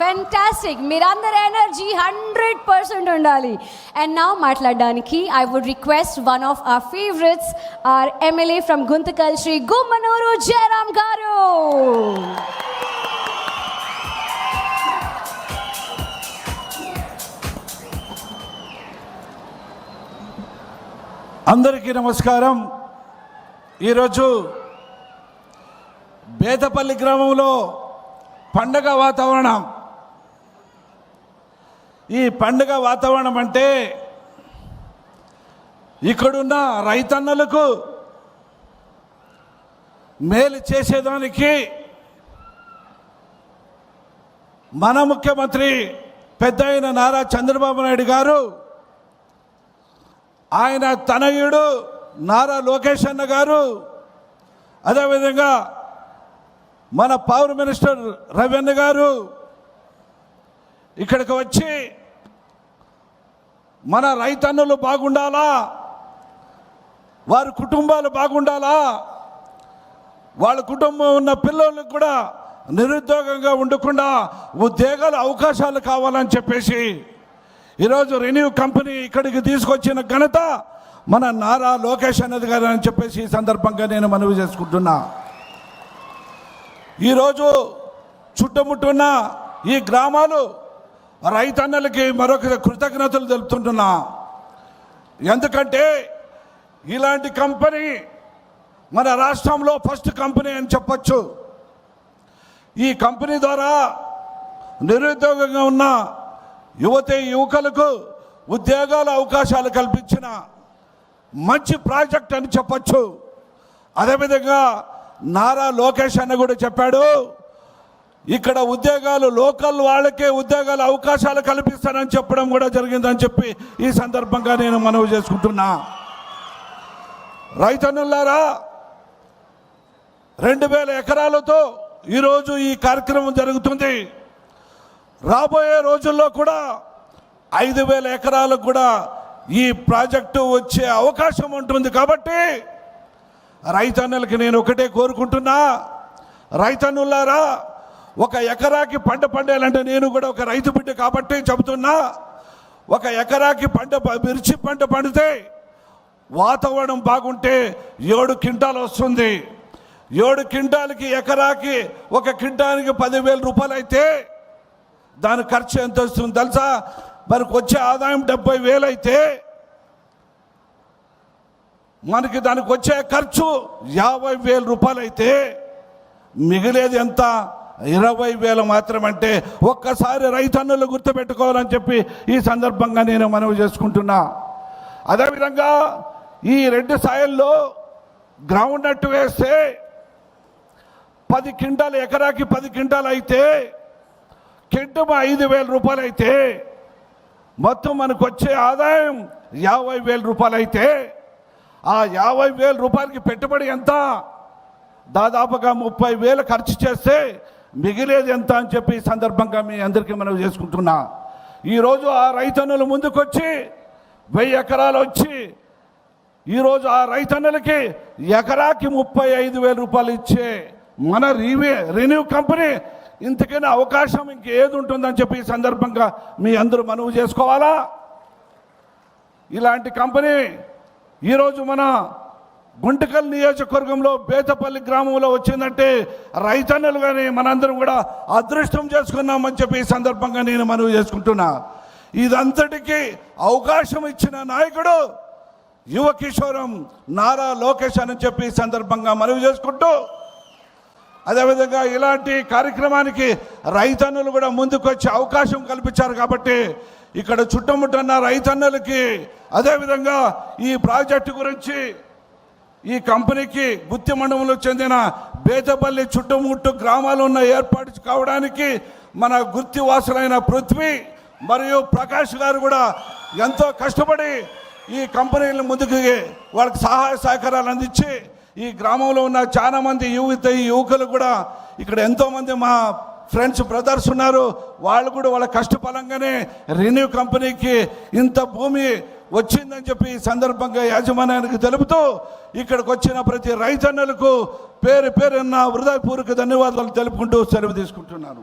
Fantastic మీరందరి energy hundred percent ఉండాలి. And నా మాట్లాడడానికి I would request one of our favourites are MLA from Guntakal Shri Gummanuru Jayaram garu అందరికీ నమస్కారం. ఈరోజు బేతపల్లి గ్రామంలో పండగ వాతావరణం. ఈ పండుగ వాతావరణం అంటే ఇక్కడున్న రైతన్నలకు మేలు చేసేదానికి మన ముఖ్యమంత్రి పెద్ద అయిన నారా చంద్రబాబు నాయుడు గారు ఆయన తనయుడు నారా లోకేష్ అన్న గారు అదేవిధంగా మన పవర్ మినిస్టర్ రవీంద్ర గారు ఇక్కడికి వచ్చి మన రైతన్నులు బాగుండాలా? వారి కుటుంబాలు బాగుండాలా? వాళ్ళ కుటుంబం ఉన్న పిల్లలకు కూడా నిరుద్యోగంగా ఉండకుండా ఉద్యోగాల అవకాశాలు కావాలని చెప్పేసి ఈరోజు రెన్యూ కంపెనీ ఇక్కడికి తీసుకొచ్చిన ఘనత మన నారా లోకేష్ అన్నది గారు అని చెప్పేసి ఈ సందర్భంగా నేను మనవి చేసుకుంటున్నా. ఈరోజు చుట్టుముట్టున్న ఈ గ్రామాలు రైతన్నలకి మరొక కృతజ్ఞతలు తెలుపుతుంటున్నా. ఎందుకంటే ఇలాంటి కంపెనీ మన రాష్ట్రంలో ఫస్ట్ కంపెనీ అని చెప్పచ్చు. ఈ కంపెనీ ద్వారా నిరుద్యోగంగా ఉన్న యువతి యువకులకు ఉద్యోగాల అవకాశాలు కల్పించిన మంచి ప్రాజెక్ట్ అని చెప్పొచ్చు. అదేవిధంగా నారా లోకేష్ అన్న కూడా చెప్పాడు ఇక్కడ ఉద్యోగాలు లోకల్ వాళ్ళకే ఉద్యోగాలు అవకాశాలు కల్పిస్తానని చెప్పడం కూడా జరిగిందని చెప్పి ఈ సందర్భంగా నేను మనవి చేసుకుంటున్నా. రైతన్నులారా రెండు వేల ఎకరాలతో ఈరోజు ఈ కార్యక్రమం జరుగుతుంది. రాబోయే రోజుల్లో కూడా ఐదు వేల ఎకరాలకు కూడా ఈ ప్రాజెక్టు వచ్చే అవకాశం ఉంటుంది కాబట్టి రైతన్నులకి నేను ఒకటే కోరుకుంటున్నా. రైతన్నులారా ఒక ఎకరాకి పంట పండాలంటే నేను కూడా ఒక రైతు బిడ్డ కాబట్టి చెబుతున్నా ఒక ఎకరాకి పంట మిర్చి పంట పండితే వాతావరణం బాగుంటే ఏడు క్వింటాలు వస్తుంది. ఏడు క్వింటాలకి ఎకరాకి ఒక క్వింటానికి పదివేల రూపాయలు అయితే దాని ఖర్చు ఎంత వస్తుంది తెలుసా? మనకు వచ్చే ఆదాయం డెబ్బై వేలు అయితే మనకి దానికి వచ్చే ఖర్చు యాభై వేల రూపాయలు అయితే మిగిలేది ఎంత? ఇరవై వేలు మాత్రమంటే ఒక్కసారి రైతన్నులు గుర్తుపెట్టుకోవాలని చెప్పి ఈ సందర్భంగా నేను మనవి చేసుకుంటున్నా. అదేవిధంగా ఈ రెండు సాయల్లో గ్రౌండ్ నట్టు వేస్తే పది క్వింటాలు ఎకరాకి పది క్వింటాలు అయితే కింటమ ఐదు వేల రూపాయలు అయితే మొత్తం మనకు వచ్చే ఆదాయం యాభై వేల రూపాయలు అయితే ఆ యాభై వేల రూపాయలకి పెట్టుబడి ఎంత? దాదాపుగా ముప్పై వేలు ఖర్చు చేస్తే మిగిలేది ఎంత అని చెప్పి ఈ సందర్భంగా మీ అందరికీ మనం చేసుకుంటున్నా. ఈరోజు ఆ రైతన్నులు ముందుకొచ్చి వెయ్యి ఎకరాలు వచ్చి ఈరోజు ఆ రైతన్నులకి ఎకరాకి ముప్పై ఐదు వేల రూపాయలు ఇచ్చే మన రీవే రెన్యూ కంపెనీ ఇంతకైనా అవకాశం ఇంకేది ఉంటుందని చెప్పి ఈ సందర్భంగా మీ అందరూ మనవి చేసుకోవాలా? ఇలాంటి కంపెనీ ఈరోజు మన గుంటకల్ నియోజకవర్గంలో బేతపల్లి గ్రామంలో వచ్చిందంటే రైతన్నలు కానీ మనందరం కూడా అదృష్టం చేసుకున్నామని చెప్పి ఈ సందర్భంగా నేను మనవి చేసుకుంటున్నా. ఇదంతటికీ అవకాశం ఇచ్చిన నాయకుడు యువ కిషోరం నారా లోకేష్ అని చెప్పి ఈ సందర్భంగా మనవి చేసుకుంటూ అదేవిధంగా ఇలాంటి కార్యక్రమానికి రైతన్నులు కూడా ముందుకొచ్చే అవకాశం కల్పించారు కాబట్టి ఇక్కడ చుట్టుముట్టన్న రైతన్నులకి అదేవిధంగా ఈ ప్రాజెక్టు గురించి ఈ కంపెనీకి గుత్తి మండలంలో చెందిన బేతపల్లి చుట్టుముట్టు గ్రామాలు ఉన్న ఏర్పాటు కావడానికి మన గుర్తివాసులైన పృథ్వీ మరియు ప్రకాష్ గారు కూడా ఎంతో కష్టపడి ఈ కంపెనీల ముందుకు వాళ్ళకి సహాయ సహకారాలు అందించి ఈ గ్రామంలో ఉన్న చాలా మంది యువత యువకులు కూడా ఇక్కడ ఎంతోమంది మా ఫ్రెండ్స్ బ్రదర్స్ ఉన్నారు. వాళ్ళు కూడా వాళ్ళ కష్టఫలంగానే రెన్యూ కంపెనీకి ఇంత భూమి వచ్చిందని చెప్పి ఈ సందర్భంగా యాజమాన్యానికి తెలుపుతూ ఇక్కడికి వచ్చిన ప్రతి రైతన్నలకు పేరు పేరున్న హృదయపూర్వక ధన్యవాదాలు తెలుపుకుంటూ సెలవు తీసుకుంటున్నాను.